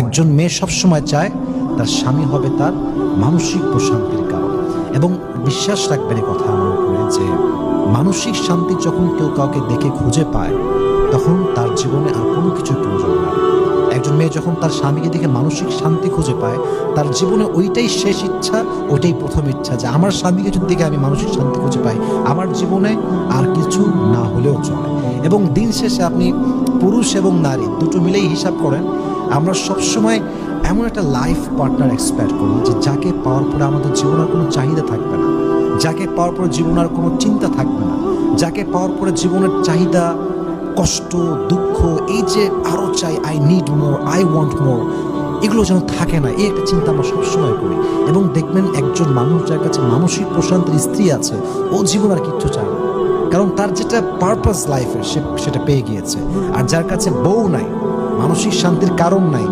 একজন মেয়ে সবসময় চায় তার স্বামী হবে তার মানসিক প্রশান্তির কারণ এবং বিশ্বাস রাখবেন কথা আমার উপরে যে মানসিক শান্তি যখন কেউ কাউকে দেখে খুঁজে পায়, তখন তার জীবনে আর কোনো কিছু প্রয়োজন হয় না। একজন মেয়ে যখন তার স্বামীকে দেখে মানসিক শান্তি খুঁজে পায়, তার জীবনে ওইটাই শেষ ইচ্ছা, ওইটাই প্রথম ইচ্ছা যে আমার স্বামীকে যদি দেখে আমি মানসিক শান্তি খুঁজে পাই, আমার জীবনে আর কিছু না এবং দিন শেষে আপনি পুরুষ এবং নারী, দুটো মিলেই হিসাব করেন, আমরা সবসময় এমন একটা লাইফ পার্টনার এক্সপেক্ট করি যে যাকে পাওয়ার পরে আমাদের জীবনের কোনো চাহিদা থাকবে না, যাকে পাওয়ার পরে জীবনের কোনো চিন্তা থাকবে না, যাকে পাওয়ার পরে জীবনের চাহিদা, কষ্ট, দুঃখ, এই যে আরও চাই I need more I want more এগুলো যেন থাকে না, এই একটা চিন্তা আমরা সবসময় করি। এবং দেখবেন একজন মানুষ যার কাছে মানসিক প্রশান্তির স্ত্রী আছে, ও জীবন আর কিচ্ছু চায় কারণ তার যেটা পারপাস লাইফের সে, সেটা পেয়ে গিয়েছে। আর যার কাছে বউ নাই, মানসিক শান্তির কারণ নাই